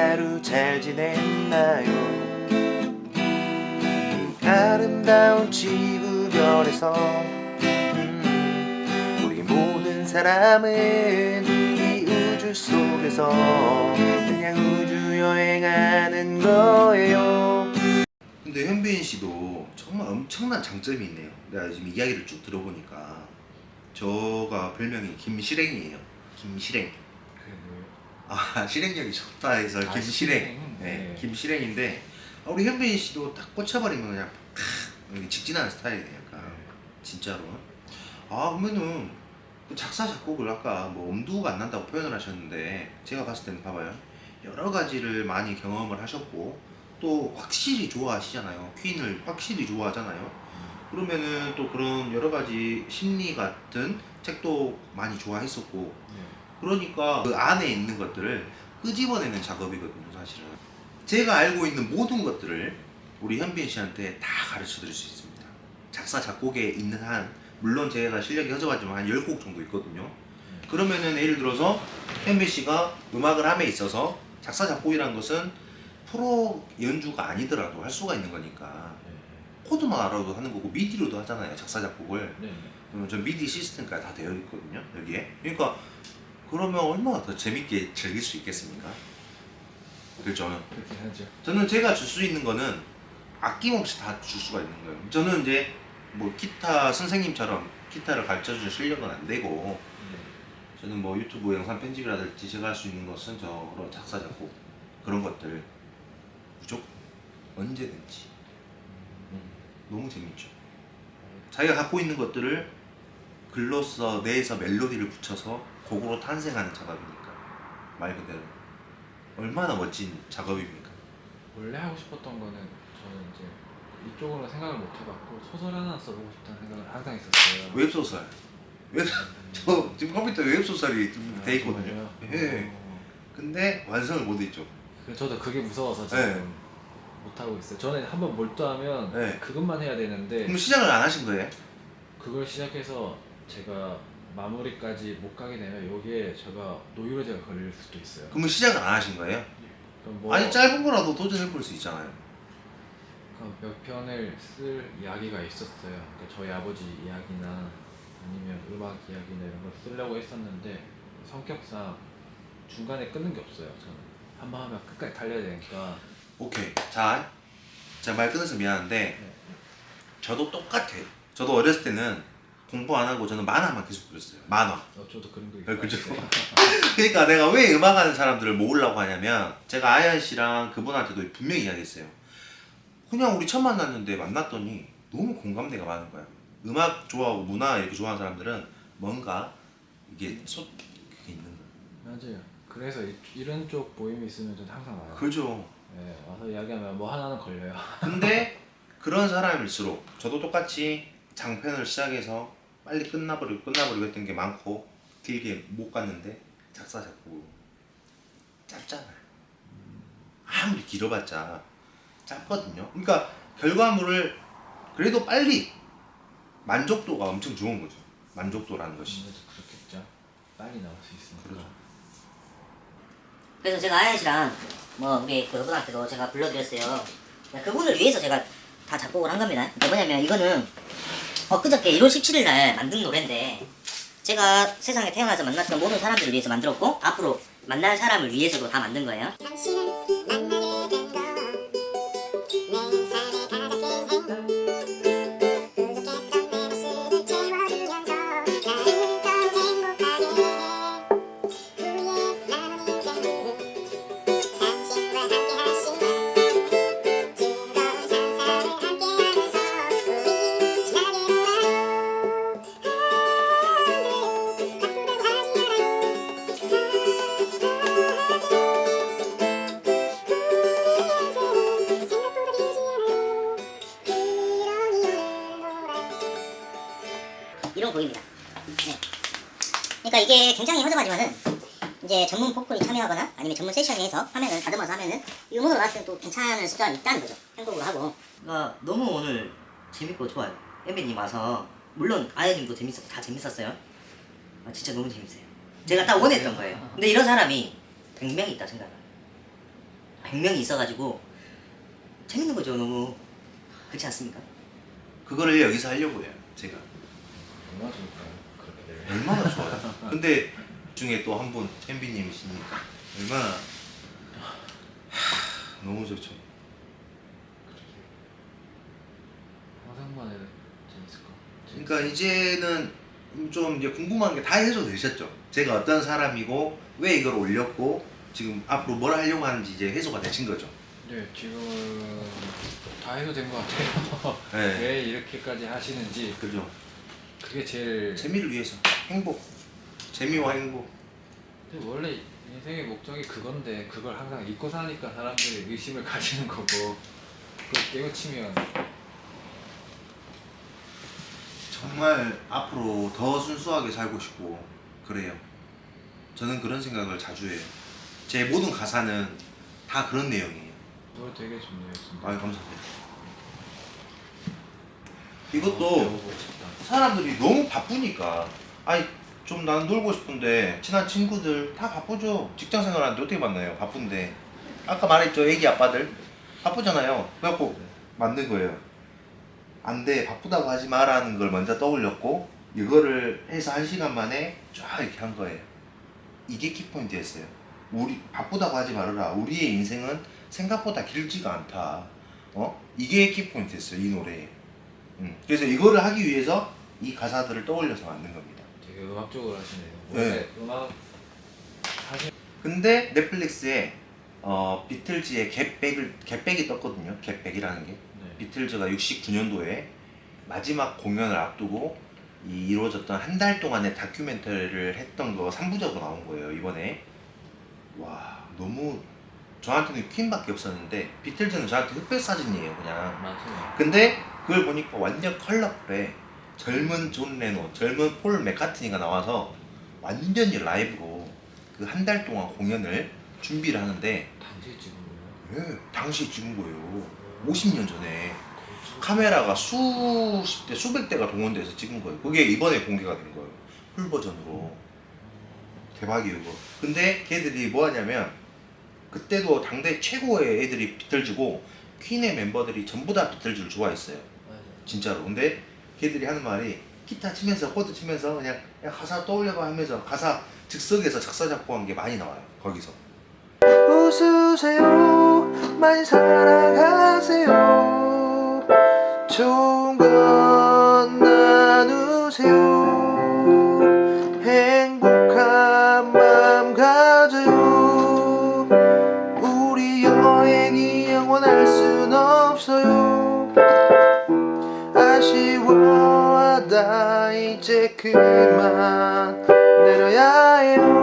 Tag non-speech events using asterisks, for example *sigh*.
하루 잘 지냈나요? 이 아름다운 지구별에서 음, 우리 모든 사람은 이 우주 속에서 그냥 우주 여행하는 거예요. 근데 현빈 씨도 정말 엄청난 장점이 있네요. 내가 지금 이야기를 쭉 들어보니까 저가 별명이 김실행이에요. 김실행 아 실행력이 좋다 해서 아, 김실행. 실행. 네, 네. 김실행인데 아, 우리 현빈 씨도 딱 꽂혀버리면 그냥 탁 이렇게 직진하는 스타일이에요 약간. 진짜로. 아 그러면은 그 작사 작곡을 아까 뭐 엄두가 안 난다고 표현을 하셨는데 제가 봤을 때는 봐봐요. 여러 가지를 많이 경험을 하셨고 또 확실히 좋아하시잖아요. 퀸을 확실히 좋아하잖아요. 그러면은 또 그런 여러 가지 심리 같은 책도 많이 좋아했었고 그러니까 그 안에 있는 것들을 끄집어내는 작업이거든요, 사실은. 제가 알고 있는 모든 것들을 우리 현빈 씨한테 다 가르쳐 드릴 수 있습니다. 작사, 작곡에 있는 한, 물론 제가 실력이 허접하지만 한 10곡 정도 있거든요. 그러면은 예를 들어서 현빈 씨가 음악을 함에 있어서 작사, 작곡이라는 것은 프로 연주가 아니더라도 할 수가 있는 거니까 코드만 알아도 하는 거고 미디로도 하잖아요, 작사, 작곡을. 네. 음, 저 미디 시스템까지 다 되어 있거든요 여기에 그러니까 그러면 얼마나 더 재밌게 즐길 수 있겠습니까? 그렇죠 그렇게 하죠. 저는 제가 줄 수 있는 거는 아낌없이 다 줄 수가 있는 거예요 저는 이제 뭐 기타 선생님처럼 기타를 가르쳐 줄 실력은 안 되고 저는 뭐 유튜브 영상 편집이라든지 제가 할 수 있는 것은 저로 작사 작곡 그런 것들 무조건 언제든지 너무 재밌죠. 자기가 갖고 있는 것들을 글로써 내에서 멜로디를 붙여서 곡으로 탄생하는 작업이니까 말 그대로 얼마나 멋진 작업입니까? 원래 하고 싶었던 거는 저는 이제 이쪽으로 생각을 못 해봤고 소설 하나 써보고 싶다는 생각을 항상 있었어요. 웹소설 웹, 저 지금 컴퓨터에 웹소설이 좀 아, 돼 있거든요. 정말요? 예. 어. 근데 완성을 못 했죠. 그 저도 그게 무서워서 지금 네. 못 하고 있어요. 저는 한번 몰두하면 네. 그것만 해야 되는데 그럼 시작을 안 하신 거예요? 그걸 시작해서 제가 마무리까지 못 가게 되면 여기에 제가 노이로제가 걸릴 수도 있어요. 그러면 시작을 안 하신 거예요? 그럼 뭐 아니 짧은 거라도 도전해 볼 수 있잖아요. 그몇 편을 쓸 이야기가 있었어요. 그러니까 저희 아버지 이야기나 아니면 음악 이야기나 이런 걸 쓰려고 했었는데 성격상 중간에 끊는 게 없어요. 저는 한 번 하면 끝까지 달려야 되니까 오케이. 자, 제가 말 끊어서 미안한데 네. 저도 똑같아요. 저도 어렸을 때는 공부 안 하고 저는 만화만 계속 그렸어요. 만화. 어, 저도 그런 거 아, 그죠. *laughs* 그러니까 내가 왜 음악하는 사람들을 모으려고 하냐면 제가 아연 씨랑 그분한테도 분명히 이야기했어요. 그냥 우리 처음 만났는데 만났더니 너무 공감대가 많은 거야. 음악 좋아하고 문화 이렇게 좋아하는 사람들은 뭔가 이게 소 그게 있는 거야. 맞아요. 그래서 이, 이런 쪽 모임이 있으면 저는 항상 와요. 그죠. 네, 와서 이야기하면 뭐 하나는 걸려요. 근데 그런 사람일수록 저도 똑같이 장편을 시작해서 빨리 끝나버리고 끝나버리고 했던 게 많고 길게 못 갔는데 작사 작곡 짧잖아요. 아무리 길어봤자 짧거든요. 그러니까 결과물을 그래도 빨리 만족도가 엄청 좋은 거죠. 만족도라는 것이. 아무래도 그렇겠죠. 빨리 나올 수 있으니까. 그러죠. 그래서 제가 아연 씨랑 뭐 우리 그분한테도 제가 불러드렸어요. 그분을 위해서 제가 다 작곡을 한 겁니다. 그게 뭐냐면 이거는 엊그저께 1월 17일 날 만든 노래인데 제가 세상에 태어나서 만났던 모든 사람들을 위해서 만들었고 앞으로 만날 사람을 위해서도 다 만든 거예요. 네. 그러니까 이게 굉장히 허접하지만은 이제 전문 포콜이 참여하거나 아니면 전문 세션이 해서 화면을 다듬어서 하면은 이 음원으로 나왔을 때 또 괜찮은 수단이 있다는 거죠. 편곡을 하고. 그러니까 너무 오늘 재밌고 좋아요. 엠비님 와서 물론 아연님도 재밌었고 다 재밌었어요. 아, 진짜 너무 재밌어요. 제가 딱 원했던 거예요. 근데 이런 사람이 100명 있다 생각해요. 100명이 있어가지고 재밌는 거죠 너무 그렇지 않습니까? 그거를 여기서 하려고 해요. 제가 얼마나 좋을까요? 얼마나 좋아요. 근데 중에 또 한분 템비님이시니까 얼마나 하, 너무 좋죠. 상상만 해도 재밌을 것 같아요. 그러니까 이제는 좀 이제 궁금한 게 다 해소되셨죠. 제가 어떤 사람이고 왜 이걸 올렸고 지금 앞으로 뭘 하려고 하는지 이제 해소가 되신 거죠. 네, 지금 다 해소된 것 같아요. 네. *laughs* 왜 이렇게까지 하시는지 그죠. 그게 제일 재미를 위해서 행복, 재미와 행복. 근데 원래 인생의 목적이 그건데 그걸 항상 잊고 사니까 사람들이 의심을 *laughs* 가지는 거고 그걸 깨우치면 정말 앞으로 더 순수하게 살고 싶고 그래요. 저는 그런 생각을 자주 해요. 제 모든 가사는 다 그런 내용이에요. 노래 되게 좋네요 진짜 아유 감사합니다. 어, 이것도. 사람들이 너무 바쁘니까 아니 좀 나는 놀고 싶은데 친한 친구들 다 바쁘죠. 직장 생활하는데 어떻게 만나요? 바쁜데 아까 말했죠 애기 아빠들 바쁘잖아요. 그래갖고 만든 거예요. 안돼 바쁘다고 하지 마라는 걸 먼저 떠올렸고 이거를 해서 한 시간 만에 쫙 이렇게 한 거예요. 이게 키포인트였어요. 우리 바쁘다고 하지 말아라. 우리의 인생은 생각보다 길지가 않다. 어? 이게 키포인트였어요. 이 노래에. 음. 그래서 이거를 하기 위해서 이 가사들을 떠올려서 만든 겁니다. 되게 음악적으로 하시네요 네. 원래 음악 근데 넷플릭스에 어, 비틀즈의 겟백을 겟백이 떴거든요. 겟백이라는 게 네. 비틀즈가 69년도에 마지막 공연을 앞두고 이 이루어졌던 한 달 동안의 다큐멘터리를 했던 거 3부작으로 나온 거예요 이번에 와 너무 저한테는 퀸밖에 없었는데 비틀즈는 저한테 흑백 사진이에요 그냥 맞아요 근데 그걸 보니까 완전 컬러풀해. 젊은 존 레논, 젊은 폴 맥카트니가 나와서 완전히 라이브로 그 한 달 동안 공연을 준비를 하는데 당시에 찍은 거예요? 예, 당시에 찍은 거예요. 50년 전에. 카메라가 수십 대, 수백 대가 동원돼서 찍은 거예요. 그게 이번에 공개가 된 거예요. 풀 버전으로. 대박이에요 이거. 근데 걔들이 뭐 하냐면 그때도 당대 최고의 애들이 비틀즈고 퀸의 멤버들이 전부 다 비틀즈를 좋아했어요 진짜로. 근데 걔들이 하는 말이 기타 치면서 코드 치면서 그냥, 그냥 가사 떠올려봐 하면서 가사 즉석에서 작사 작곡한 게 많이 나와요. 거기서. 웃으세요. 많이 사랑하세요. 좋은 건 나누세요. 행복한 마음 가져요. 우리 여행이 영원할 순 없어요. 이제 그만 내려야 해요